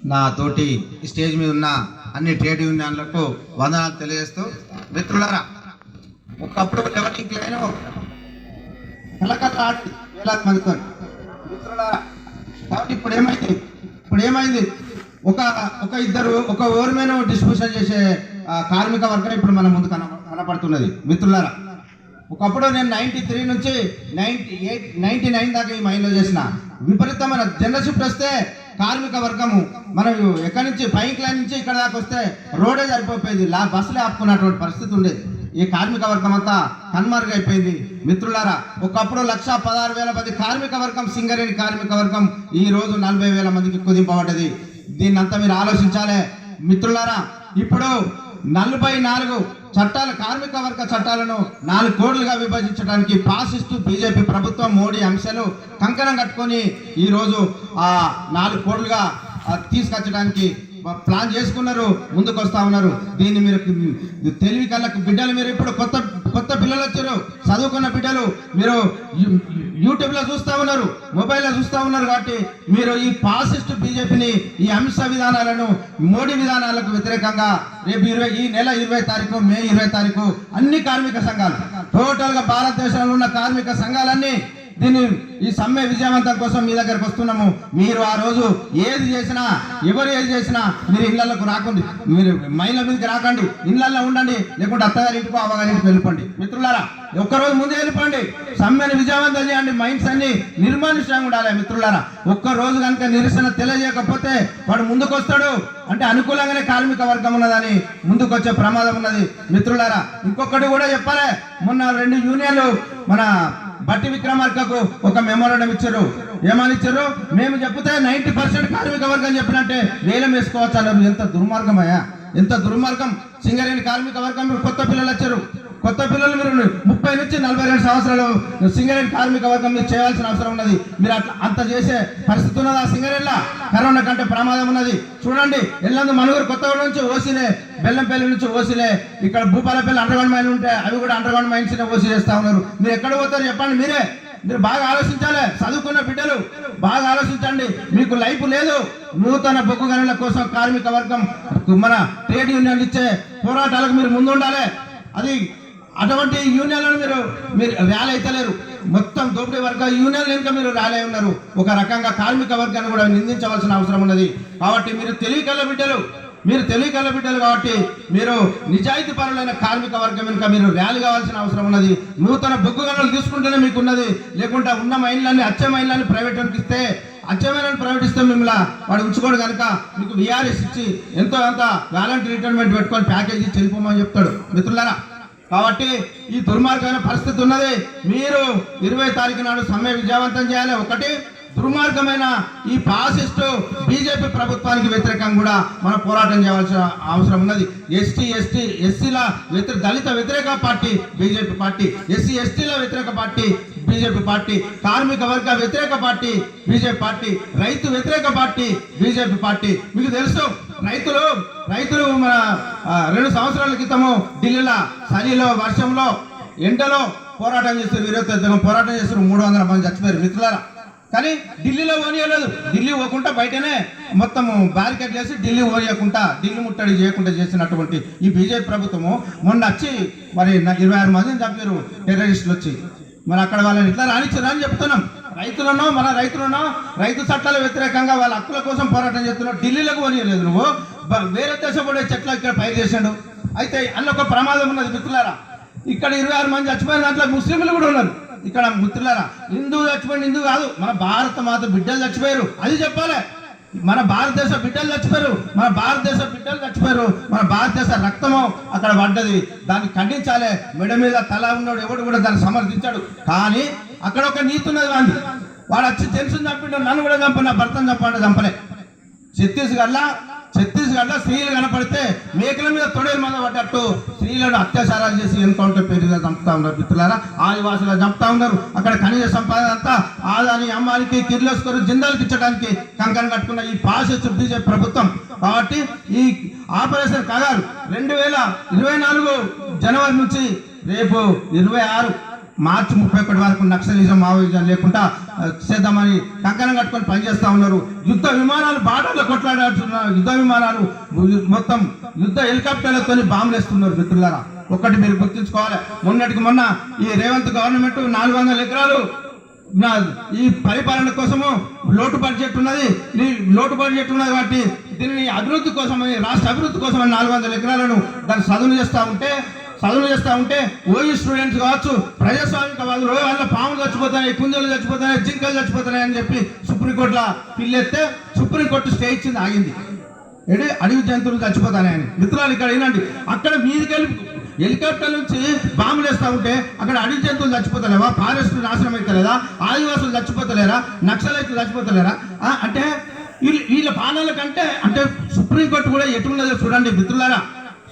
నా తోటి స్టేజ్ మీద ఉన్న అన్ని ట్రేడ్ యూనియన్లకు వందనాలు తెలియజేస్తూ మిత్రులారా ఒకప్పుడు లెవెలింగ్ లైన్ కలకత్తా ఆడి వేలాది మందితో మిత్రులరా కాబట్టి ఇప్పుడు ఏమైంది? ఇప్పుడు ఏమైంది? ఒక ఒక ఇద్దరు ఒక ఓర్మేను డిస్ట్రిబ్యూషన్ చేసే కార్మిక వర్గం ఇప్పుడు మన ముందు కన కనపడుతున్నది. మిత్రులారా ఒకప్పుడు నేను నైన్టీ త్రీ నుంచి నైన్టీ ఎయిట్ నైంటీ నైన్ దాకా ఈ మైండ్లో చేసిన. విపరీతమైన జనరల్ షిఫ్ట్ వస్తే కార్మిక వర్గము. మనం ఎక్కడి నుంచి పైకి లైన్ నుంచి ఇక్కడ దాకా వస్తే రోడే సరిపోయేది లా బస్సులే ఆపుకున్నటువంటి పరిస్థితి ఉండేది. ఈ కార్మిక వర్గం అంతా కన్మరుగైపోయింది మిత్రులారా ఒకప్పుడు లక్ష పదహారు వేల మంది కార్మిక వర్గం సింగరేణి కార్మిక వర్గం ఈ రోజు నలభై వేల మందికి కుదింపబడ్డది. దీన్ని అంతా మీరు ఆలోచించాలి. మిత్రులారా ఇప్పుడు నలభై నాలుగు చట్టాల కార్మిక వర్గ చట్టాలను నాలుగు కోడ్లుగా విభజించడానికి పాసిస్తూ బీజేపీ ప్రభుత్వం మోడీ అంశాలు కంకణం కట్టుకొని ఈరోజు ఆ నాలుగు కోడ్లుగా తీసుకొచ్చడానికి ప్లాన్ చేసుకున్నారు ముందుకు వస్తా ఉన్నారు. దీన్ని మీరు తెలివి కళ్ళకు బిడ్డలు మీరు ఇప్పుడు కొత్త కొత్త పిల్లలు వచ్చారు చదువుకున్న బిడ్డలు మీరు యూట్యూబ్లో చూస్తూ ఉన్నారు మొబైల్లో చూస్తూ ఉన్నారు కాబట్టి మీరు ఈ పాసిస్ట్ బీజేపీని ఈ అంశ విధానాలను మోడీ విధానాలకు వ్యతిరేకంగా రేపు ఇరవై ఈ నెల ఇరవై తారీఖు మే ఇరవై తారీఖు అన్ని కార్మిక సంఘాలు టోటల్గా భారతదేశంలో ఉన్న కార్మిక సంఘాలన్నీ దీన్ని ఈ సమ్మె విజయవంతం కోసం మీ దగ్గరకు వస్తున్నాము. మీరు ఆ రోజు ఏది చేసినా ఎవరు ఏది చేసినా మీరు ఇళ్ళకు రాకండి. మీరు మహిళల మీదకి రాకండి. ఇళ్ళలో ఉండండి. లేకుంటే అత్తగారి ఇంటికో అవ్వగారి ఇంటికి వెళ్ళిపోండి. మిత్రులారా ఒక్కరోజు ముందే వెళ్ళిపోండి. సమ్మెను విజయవంతం చేయండి. మైండ్స్ అన్ని నిర్మానుష్యంగా ఉండాలి మిత్రులారా. ఒక్క రోజు కనుక నిరసన తెలియజేయకపోతే వాడు ముందుకు వస్తాడు అంటే అనుకూలంగానే కార్మిక వర్గం ఉన్నదని ముందుకు వచ్చే ప్రమాదం ఉన్నది. మిత్రులారా ఇంకొకటి కూడా చెప్పాలి. మొన్న రెండు యూనియన్లు మన బట్టి విక్రమార్కకు ఒక మెమోరాండం ఇచ్చారు. ఏమని ఇచ్చారు మేము చెప్తే నైన్టీ పర్సెంట్ కార్మిక వర్గం చెప్పినట్టే వేలం వేసుకోవచ్చు అన్నారు. ఎంత దుర్మార్గమయ్యా. ఎంత దుర్మార్గం. సింగరేణి కార్మిక వర్గం మీరు కొత్త పిల్లలు వచ్చారు. కొత్త పిల్లలు మీరు ముప్పై నుంచి నలభై రెండు సంవత్సరాలు సింగరేణి కార్మిక వర్గం మీరు చేయాల్సిన అవసరం ఉన్నది. మీరు అట్లా అంత చేసే పరిస్థితి ఉన్నది ఆ సింగరేణిలా? కరోనా కంటే ప్రమాదం ఉన్నది. చూడండి ఎల్లందు మనుగురు కొత్తగూడ నుంచి ఓసిలే బెల్లంపల్లి నుంచి ఓసిలే ఇక్కడ భూపాలపల్లి అండర్ గ్రౌండ్ మైన్ ఉంటే అవి కూడా అండర్ గ్రౌండ్ మైన్స్ ఓసి చేస్తా ఉన్నారు. మీరు ఎక్కడ పోతారు చెప్పండి మీరే. మీరు బాగా ఆలోచించాలి చదువుకున్న బిడ్డలు. బాగా ఆలోచించండి. మీకు లైఫ్ లేదు. నూతన బొగ్గు గనుల కోసం కార్మిక వర్గం మన ట్రేడ్ యూనియన్ ఇచ్చే పోరాటాలకు మీరు ముందుండాలి. అది అటువంటి యూనియన్లను మీరు మీరు ర్యాలీ అయితలేరు మొత్తం దోపిడీ వర్గ యూనియన్ ఇంకా మీరు ర్యాలీ ఉన్నారు. ఒక రకంగా కార్మిక వర్గాన్ని కూడా నిందించవలసిన అవసరం ఉన్నది. కాబట్టి మీరు తెలివికల్ల బిడ్డలు. మీరు తెలివికల్ల బిడ్డలు కాబట్టి మీరు నిజాయితీ పరులైన కార్మిక వర్గం వెనుక మీరు ర్యాలీ కావాల్సిన అవసరం ఉన్నది. నూతన బొగ్గు గనులు తీసుకుంటేనే మీకు ఉన్నది. లేకుంటే ఉన్న మైన్లన్నీ అచ్చే మైన్లన్నీ ప్రైవేట్ ఇస్తే అచ్చమైన ప్రకటిస్తే మిమ్మల్ని వాడు ఉంచుకోడు కనుక మీకు విఆర్ఎస్ ఇచ్చి ఎంతో ఎంత వాలంటీ రిటైర్మెంట్ పెట్టుకొని ప్యాకేజ్ ఇచ్చి వెళ్ళిపోమని చెప్తాడు. మిత్రులారా కాబట్టి ఈ దుర్మార్గమైన పరిస్థితి ఉన్నది. మీరు ఇరవై తారీఖు నాడు సమ్మె విజయవంతం చేయాలి. ఒకటి దుర్మార్గమైన ఈ పాసిస్టు బీజేపీ ప్రభుత్వానికి వ్యతిరేకంగా కూడా మనం పోరాటం చేయాల్సిన అవసరం ఉన్నది. ఎస్టీ ఎస్టీ ఎస్సీల వ్యతిరేక దళిత వ్యతిరేక పార్టీ బీజేపీ పార్టీ. ఎస్సీ ఎస్టీల వ్యతిరేక పార్టీ బీజేపీ పార్టీ. కార్మిక వర్గ వ్యతిరేక పార్టీ బీజేపీ పార్టీ. రైతు వ్యతిరేక పార్టీ బీజేపీ పార్టీ. మీకు తెలుసు రైతులు రైతులు మన రెండు సంవత్సరాల క్రితము ఢిల్లీలో చలిలో వర్షంలో ఎండలో పోరాటం చేస్తారు విరోధం పోరాటం చేస్తారు మూడు వందల మంది చచ్చిపోయారు మిత్రులారా. కానీ ఢిల్లీలో ఓనియలేదు ఢిల్లీ పోకుండా బయటనే మొత్తం బ్యారికేడ్ చేసి ఢిల్లీ ఓనియకుండా ఢిల్లీ ముట్టడి చేయకుండా చేసినటువంటి ఈ బీజేపీ ప్రభుత్వము మొన్న వచ్చి మరి ఇరవై ఆరు మందిని చంపారు టెర్రరిస్టులు వచ్చి మరి అక్కడ వాళ్ళని ఇట్లా రానిచ్చారు అని చెప్తున్నాం. రైతులను మన రైతులను రైతు చట్టాల వ్యతిరేకంగా వాళ్ళ హక్కుల కోసం పోరాటం చేస్తున్నావు ఢిల్లీలకు పోనీయలేదు నువ్వు. వేరే దేశం పడే చెట్లు ఇక్కడ పైరు చేశాడు అయితే అన్న ఒక ప్రమాదం ఉన్నది మిత్రులారా. ఇక్కడ ఇరవై ఆరు మంది చచ్చిపోయిన దాంట్లో ముస్లింలు కూడా ఉన్నారు. ఇక్కడ మిత్రులారా హిందూ చచ్చిపోయిన హిందూ కాదు మన భారత మాత బిడ్డలు చచ్చిపోయారు. అది చెప్పాలి. మన భారతదేశ బిడ్డలు చచ్చిపోయారు. మన భారతదేశ బిడ్డలు చచ్చిపోయారు. మన భారతదేశ రక్తము అక్కడ పడ్డది. దాన్ని ఖండించాలి. మెడ మీద తల ఉన్నాడు ఎవడు కూడా దాన్ని సమర్థించాడు. కానీ అక్కడ ఒక నీతి ఉన్నది వాడిని వాడు వచ్చి తెలుసు చంపిండు. నన్ను కూడా చంప నా భర్తను చంపండి చంపలే. ఛత్తీస్గఢ్లో ఛత్తీస్గఢ్లో స్త్రీలు కనపడితే మేకల మీద తొడేలు మీద పడ్డట్టు స్త్రీలను అత్యాచారాలు చేసి ఎన్కౌంటర్ పేరుగా చంపుతా ఉన్నారు మిత్రులారా. ఆదివాసులు చంపుతా ఉన్నారు. అక్కడ ఖనిజ సంపాదన అంతా ఆదాని అమ్మానికి కిర్లోస్కరు జిందాలకు ఇచ్చడానికి కంకణం కట్టుకున్న ఈ పాసిస్ట్ బీజేపీ ప్రభుత్వం. కాబట్టి ఈ ఆపరేషన్ కగారు రెండు వేల ఇరవై నాలుగు జనవరి నుంచి రేపు ఇరవై ఆరు మార్చి ముప్పై ఒకటి వరకు నక్సలిజం మావోయిజం లేకుండా చేద్దామని కంకణం కట్టుకొని పనిచేస్తా ఉన్నారు. యుద్ధ విమానాలు బాటల్లో కొట్లాడుతున్నారు యుద్ధ విమానాలు మొత్తం యుద్ధ హెలికాప్టర్లతో బాంబులు వేస్తున్నారు మిత్రులారా. ఒకటి మీరు గుర్తుంచుకోవాలి. మొన్నటికి మొన్న ఈ రేవంత్ గవర్నమెంట్ నాలుగు వందల ఎకరాలు నా ఈ పరిపాలన కోసము లోటు బడ్జెట్ ఉన్నది. లోటు బడ్జెట్ ఉన్నది కాబట్టి దీనిని అభివృద్ధి కోసమని రాష్ట్ర అభివృద్ధి కోసమని నాలుగు వందల ఎకరాలను దాన్ని చదువులు చేస్తూ ఉంటే చదువులు చేస్తా ఉంటే ఓయూ స్టూడెంట్స్ కావచ్చు ప్రజాస్వామికవాదులు "ఓ, వాళ్ళ పాములు చచ్చిపోతున్నాయి కుంజలు చచ్చిపోతున్నాయి జింకలు చచ్చిపోతున్నాయి అని చెప్పి సుప్రీంకోర్టులో పిల్లెత్తే సుప్రీంకోర్టు స్టే ఇచ్చింది ఆగింది. ఏంటి అడవి జంతువులు చచ్చిపోతాయని మిత్రాలు ఇక్కడ ఏంటండి అక్కడ మీదికి వెళ్ళి హెలికాప్టర్ నుంచి బాంబులు వేస్తూ ఉంటే అక్కడ అడవి జంతువులు చచ్చిపోతలేవా? ఫారెస్ట్ నాశనం అవుతలేదా ఆదివాసులు చచ్చిపోతలేరా? నక్సలైట్లు చచ్చిపోతలేరా? అంటే వీళ్ళ వీళ్ళ బాణాల కంటే అంటే సుప్రీంకోర్టు కూడా ఎటున్నదో చూడండి మిత్రులారా.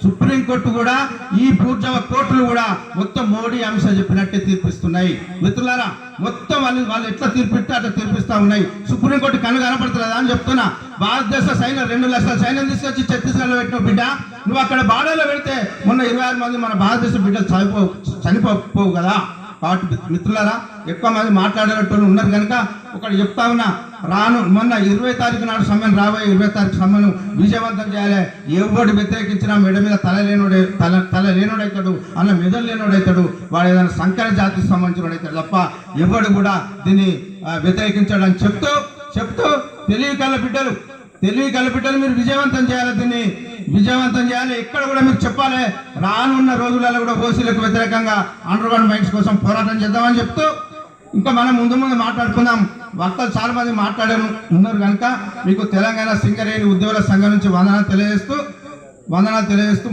సుప్రీంకోర్టు కూడా ఈ పూర్జవ కోర్టులు కూడా మొత్తం మోడీ అంశం చెప్పినట్టే తీర్పిస్తున్నాయి. మిత్రులారా మొత్తం వాళ్ళు వాళ్ళు ఎట్లా తీర్పిస్తే అట్లా తీర్పిస్తా ఉన్నాయి. సుప్రీంకోర్టు కన్ను కనపడుతుందా అని చెప్తున్నా. భారతదేశ సైన్యం రెండు లక్షల సైన్యం తీసుకొచ్చి ఛత్తీస్గఢ్లో పెట్టిన బిడ్డ. నువ్వు అక్కడ బార్డర్లో పెడితే మొన్న ఇరవై ఆరు మంది మన భారతదేశ బిడ్డలు చనిపో చనిపోవు కదా. కాబట్టి మిత్రులారా ఎక్కువ మంది మాట్లాడేటోళ్ళు ఉన్నారు కనుక ఒకటి చెప్తా ఉన్నా. రాను మొన్న ఇరవై తారీఖు నాడు సమ్మెను రాబోయే ఇరవై తారీఖు సమ్మెను విజయవంతం చేయాలి. ఎవడు వ్యతిరేకించినా మెడ మీద తల లేనోడే తల తల లేనోడైతాడు అన్న మెదడు లేనోడైతాడు వాడు ఏదైనా సంకర జాతికి సంబంధించినోడైతాడు తప్ప ఎవడు కూడా దీన్ని ఆ, వ్యతిరేకించాడని చెప్తూ చెప్తూ తెలివి కళ్ళ బిడ్డలు తెలివి కళ్ళ బిడ్డలు మీరు విజయవంతం చేయాలి దీన్ని. విజయవంతం చేయాలి. ఇక్కడ కూడా మీకు చెప్పాలి. రానున్న రోజులలో కూడా ఓసీలకు వ్యతిరేకంగా అండర్ గ్రౌండ్ మైండ్స్ కోసం పోరాటం చేద్దామని చెప్తూ ఇంకా మనం ముందు ముందు మాట్లాడుకుందాం. వక్తలు చాలా మంది మాట్లాడారు ఉన్నారు కనుక మీకు తెలంగాణ సింగరేణి ఉద్యోగుల సంఘం నుంచి వందనాలు తెలియజేస్తూ వందనాలు తెలియజేస్తూ